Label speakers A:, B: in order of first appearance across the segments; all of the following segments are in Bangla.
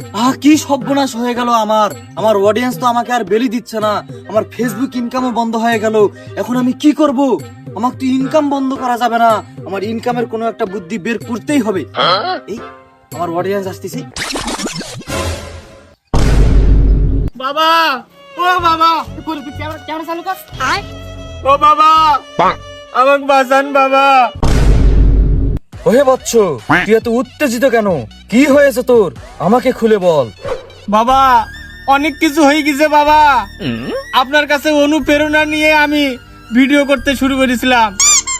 A: আহ কি সর্বনাশ হয়ে গেল আমার। আমার অডিয়েন্স তো আমাকে আর বেলি দিচ্ছে না। আমার ফেসবুক ইনকামও বন্ধ হয়ে গেল। এখন আমি কি করব? আমাকে তো ইনকাম বন্ধ করা যাবে না। আমার ইনকামের কোনো একটা বুদ্ধি বের করতেই হবে। এই আমার অডিয়েন্স আসতেছি।
B: বাবা! ও বাবা!
C: ক্যামেরা চালু কর।
B: ও বাবা! আমাকে বাঁচান বাবা!
A: ওহে বচ্চ তুই এত উত্তেজিত কেন? কি হয়েছে তোর? আমাকে খুলে বল।
B: বাবা অনেক কিছু হয়ে গেছে বাবা। আপনার কাছে অনুপ্রেরণা নিয়ে আমি ভিডিও করতে শুরু করেছিলাম।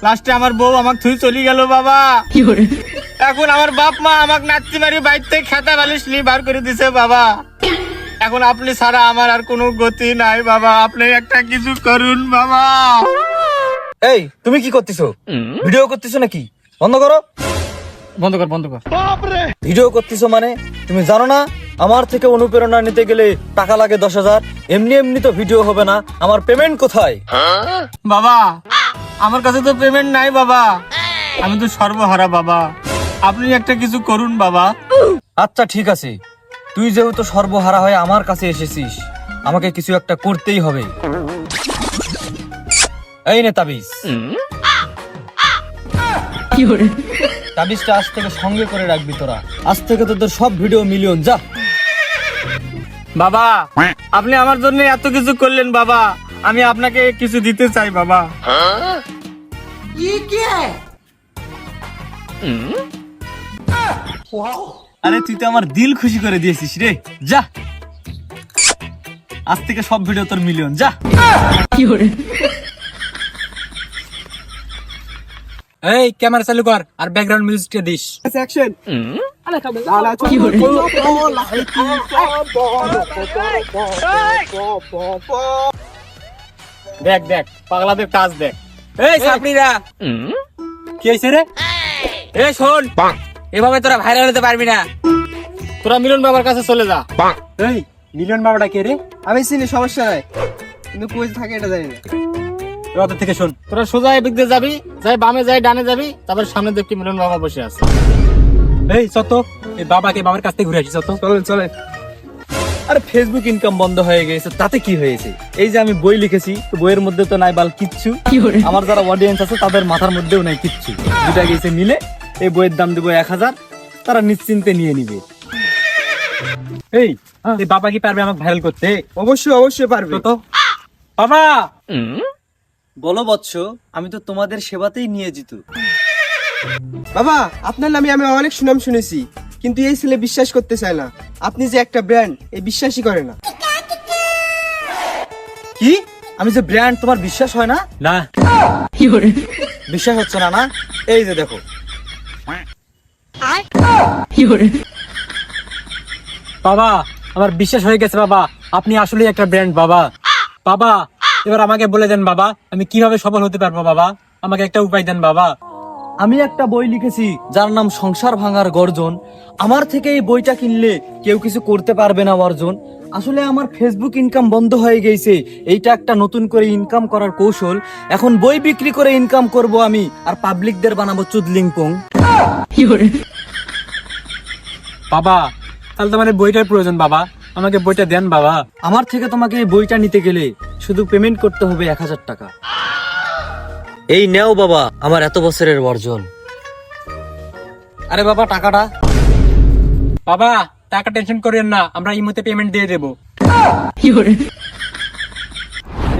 B: লাস্টে আমার বউ আমাকে থুই চলে গেল বাবা। এখন আমার বাপ মা আমাকে নাচতে পারি বাইর থেকে খেতা বালিশ নিয়ে বার করে দিছে বাবা। এখন আপনি ছাড়া আমার আর কোনো গতি নাই বাবা। আপনি একটা কিছু করুন বাবা।
A: এই তুমি কি করতেছো? ভিডিও করতেছো নাকি? বন্ধ করো।
B: বন্ধ কর বন্ধ কর।
A: ভিডিও করতেছো মানে? তুমি জানো না? আমার থেকে অনুপ্রেরণা নিতে গেলে টাকা লাগে দশ হাজার। এমনি এমনি তো ভিডিও হবে না। আমার পেমেন্ট কোথায়?
B: বাবা আমার কাছে তো পেমেন্ট নাই বাবা। আমি তো সর্বহারা বাবা। আপনি একটা কিছু করুন বাবা।
A: আচ্ছা ঠিক আছে। তুই যেহেতু সর্বহারা হয়ে আমার কাছে এসেছিস আমাকে কিছু একটা করতেই হবে। এই নে তাবিজ। তাবিজটা আজ থেকে সঙ্গে করে রাখবি তোরা। আজ থেকে তোদের সব ভিডিও মিলিয়ন যা।
B: বাবা আপনি আমার জন্য এত কিছু করলেন বাবা। আমি আপনাকে কিছু দিতে চাই বাবা।
A: আরে তুই তো আমার দিল খুশি করে দিয়েছিস রে। যা। আজ থেকে সব ভিডিও তোর মিলিয়ন যা।
B: এই ক্যামেরা চালু কর আর ব্যাকগ্রাউন্ড মিউজিকটা দিস। দেখ দেখ পাগলাদের কাজ দেখ।
D: এই সাপড়িরা।
B: কি হয়েছে রে?
D: এই শোন। এভাবে তোরা ভাইরাল হতে পারবি না।
B: তোরা মিলন বাবার কাছে চলে যা। এই মিলন বাবাটা কে রে?
E: আমি চিনি সমস্যা নাই। কিন্তু কই থাকে এটা জানি না।
B: ওদের থেকে শোন। তোরা সোজা এদিক দিয়ে যাবি যাই বামে যাই ডানে যাবি তারপর সামনে দেখবি মিলন বাবা বসে আছে। এই চত এই বাবাকে বাবার কাছ থেকে ঘুরে আসি চত
E: চলেন চলেন।
A: আরে ফেসবুক ইনকাম বন্ধ হয়ে গেছে তাতে কি হয়েছে? এই যে আমি বই লিখেছি তো বইয়ের মধ্যে তো নাই বাল কিচ্ছু। আমার যারা অডিয়েন্স আছে তাদের মাথার মধ্যেও নাই কিচ্ছু। দুটা গেছে মিলে এই বইয়ের দাম দেবো এক হাজার তারা নিশ্চিন্তে নিয়ে নিবে।
B: এই এই বাবা কি পারবে আমাকে ভাইরাল করতে?
E: অবশ্যই অবশ্যই পারবে।
B: তো বাবা!
A: বলো বৎস আমি তো তোমাদের সেবাতেই নিয়োজিত।
E: বাবা আপনার নামে আমি অনেক সুনাম শুনেছি কিন্তু এই ছেলে বিশ্বাস করতে চায় না। আপনি যে একটা ব্র্যান্ড এই বিশ্বাসই করে না।
A: কি? আমি যে ব্র্যান্ড তোমার বিশ্বাস হয় না?
B: না।
A: বিশ্বাস হচ্ছে না না? এই যে দেখো।
B: বাবা আমার বিশ্বাস হয়ে গেছে বাবা। আপনি আসলে একটা ব্র্যান্ড বাবা। বাবা এবার আমাকে বলে দেন বাবা আমি কীভাবে সফল হতে পারব বাবা? আমাকে একটা উপায় দেন বাবা।
A: আমি একটা বই লিখেছি যার নাম সংসার ভাঙার গর্জন। আমার থেকে এই বইটা কিনলে কেউ কিছু করতে পারবে না অর্জন। আসলে আমার ফেসবুক ইনকাম বন্ধ হয়ে গেছে। এইটা একটা নতুন করে ইনকাম করার কৌশল। এখন বই বিক্রি করে ইনকাম করব আমি আর পাবলিকদের বানাবো চুদলিংপং।
B: বাবা তাহলে তো মানে বইটার প্রয়োজন বাবা। আমাকে বইটা দেন বাবা।
A: আমার থেকে তোমাকে এই বইটা নিতে গেলে শুধু পেমেন্ট করতে হবে এক হাজার টাকা। এই নেও বাবা আমার এত বছরের অর্জন আরে বাবা টাকাটা।
B: বাবা টাকা টেনশন করেন না আমরা এই মুহূর্তে পেমেন্ট দিয়ে দেবো।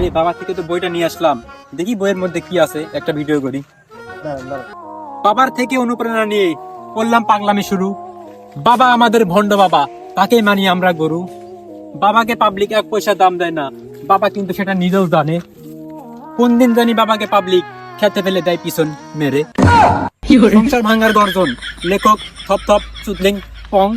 B: এই বাবা থেকে তো বইটা নিয়ে আসলাম। দেখি বইয়ের মধ্যে কি আছে একটা ভিডিও করি। বাবার থেকে অনুপ্রেরণা নিয়ে করলাম পাগলামি শুরু। বাবা আমাদের ভণ্ড বাবা তাকে মানি আমরা গরু। বাবাকে পাবলিক এক পয়সা দাম দেয় না। বাবা কিন্তু সেটা নিজেও জানে। কোন দিন জানি বাবাকে পাবলিক খেতে ফেলে দেয় পিছন মেরে। সংসার ভাঙ্গার গর্জন। লেখক থপ থপ চুদলিং পং।